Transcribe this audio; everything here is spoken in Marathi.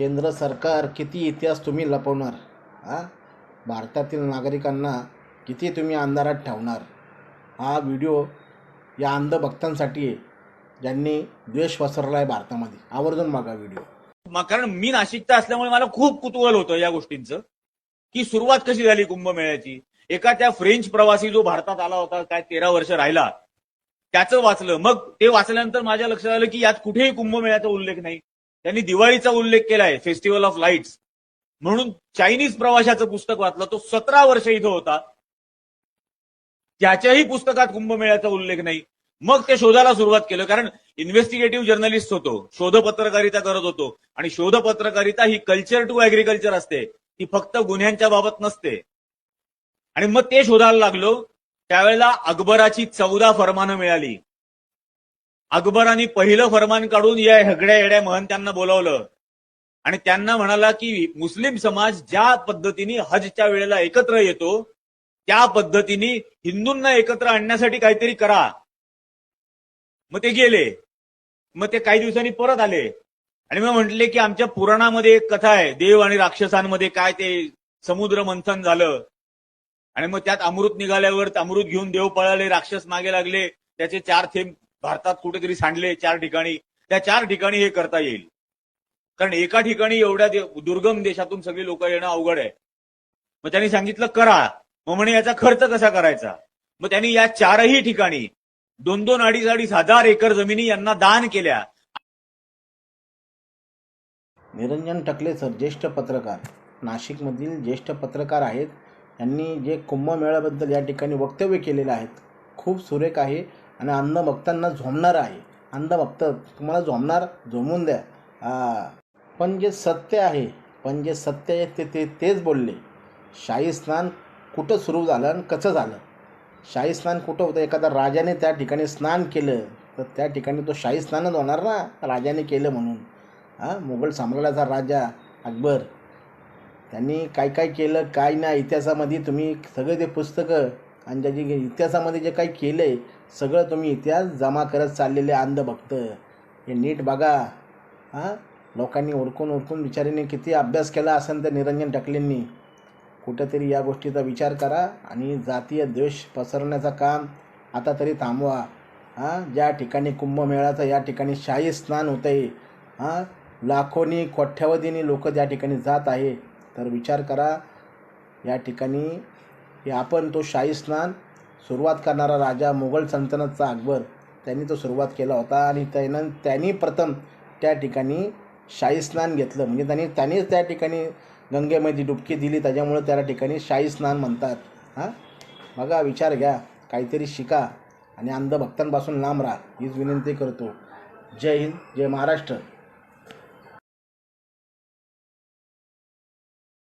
केंद्र सरकार किती इतिहास तुम्ही लपवणार? हां भारतातील नागरिकांना किती तुम्ही अंधारात ठेवणार? हा व्हिडिओ या अंधभक्तांसाठी आहे ज्यांनी द्वेष पसरला आहे भारतामध्ये. आवर्जून बघा व्हिडिओ. कारण मी नाशिकचा असल्यामुळे मला खूप कुतूहल होतं या गोष्टींचं की सुरुवात कशी झाली कुंभमेळ्याची? एका त्या फ्रेंच प्रवासी जो भारतात आला होता काय तेरा वर्ष राहिला त्याचं वाचलं. मग ते वाचल्यानंतर माझ्या लक्षात आलं की यात कुठेही कुंभमेळ्याचा उल्लेख नाही. त्यांनी दिवाळीचा उल्लेख केलाय फेस्टिवल ऑफ लाईट्स म्हणून चायनीज प्रवाशाचं पुस्तक वाचलं तो सतरा वर्ष इथं होता. त्याच्याही पुस्तकात कुंभमेळ्याचा उल्लेख नाही. मग ते शोधायला सुरुवात केलं कारण इन्व्हेस्टिगेटिव्ह जर्नलिस्ट होतो शोध पत्रकारिता करत होतो. आणि शोध पत्रकारिता ही कल्चर टू अॅग्रिकल्चर असते. ती फक्त गुन्ह्यांच्या बाबत नसते. आणि मग ते शोधायला लागलो त्यावेळेला अकबराची चौदा फरमानं मिळाली. अकबराने पहिलं फरमान काढून या हगड्या हेड्या महंत्यांना बोलावलं. आणि त्यांना म्हणाला की मुस्लिम समाज ज्या पद्धतीने हजच्या वेळेला एकत्र येतो त्या पद्धतीने हिंदूंना एकत्र आणण्यासाठी काहीतरी करा. मग ते गेले. मग ते काही दिवसांनी परत आले. आणि मग म्हटले की आमच्या पुराणामध्ये एक कथा आहे. देव आणि राक्षसांमध्ये काय ते समुद्र मंथन झालं. आणि मग त्यात अमृत निघाल्यावर अमृत घेऊन देव पळाले राक्षस मागे लागले. त्याचे चार थेंब भारतात कुठेतरी सांडले चार ठिकाणी. त्या चार ठिकाणी हे करता येईल. कारण एका ठिकाणी एवढ्या दे- दुर्गम देशातून सगळी लोक येणं अवघड आहे. मग त्यांनी सांगितलं करा. मग म्हणे याचा खर्च कसा करायचा? मग त्यांनी या चारही ठिकाणी दोन दोन अडीच अडीच हजार एकर जमिनी यांना दान केल्या. निरंजन टकले सर ज्येष्ठ पत्रकार. नाशिकमधील ज्येष्ठ पत्रकार आहेत. यांनी जे कुंभमेळ्याबद्दल या ठिकाणी वक्तव्य केलेलं आहेत. खूप सुरेख आहे. आणि अन्न भक्तांना झोमणार आहे. अंधभक्त तुम्हाला झोमणार झोमून द्या. पण जे सत्य आहे पण जे सत्य आहे ते ते तेच बोलले. शाही स्नान कुठं सुरू झालं आणि कसं झालं? शाही स्नान कुठं होतं? एखाद्या राजाने त्या ठिकाणी स्नान केलं तर त्या ठिकाणी तो शाही स्नानच होणार ना राजाने केलं म्हणून. हां मुघल साम्राज्याचा राजा अकबर. त्यांनी काय काय केलं काय नाही इतिहासामध्ये तुम्ही सगळे ते पुस्तकं आणि ज्याची इतिहासामध्ये जे काही केलं आहे सगळं तुम्ही इतिहास जमा करत चाललेले अंधभक्त हे नीट बघा. हां? लोकांनी ओळखून ओळखून विचारीने किती अभ्यास केला असेल तर निरंजन टकलेंनी. कुठंतरी या गोष्टीचा विचार करा आणि जातीय द्वेष पसरवण्याचं काम आता तरी थांबवा. हां? ज्या ठिकाणी कुंभमेळाचं या ठिकाणी शाही स्नान होतं आहे हां? लाखोनी कोट्यावधीनी लोक त्या ठिकाणी जात आहे तर विचार करा. या ठिकाणी हे आपण तो शाही स्नान सुरुवात करणारा राजा मुघल सल्तनतचा अकबर त्यांनी तो सुरुवात केला होता आणि त्यानं त्यांनी प्रथम त्या ठिकाणी शाही स्नान घेतलं. म्हणजे त्यांनी त्यांनीच त्या ठिकाणी गंगेमध्ये डुबकी दिली त्याच्यामुळे त्या ठिकाणी शाही स्नान म्हणतात. हां? बघा विचार घ्या काहीतरी शिका आणि अंधभक्तांपासून लांब राहा हीच विनंती करतो. जय हिंद जय महाराष्ट्र.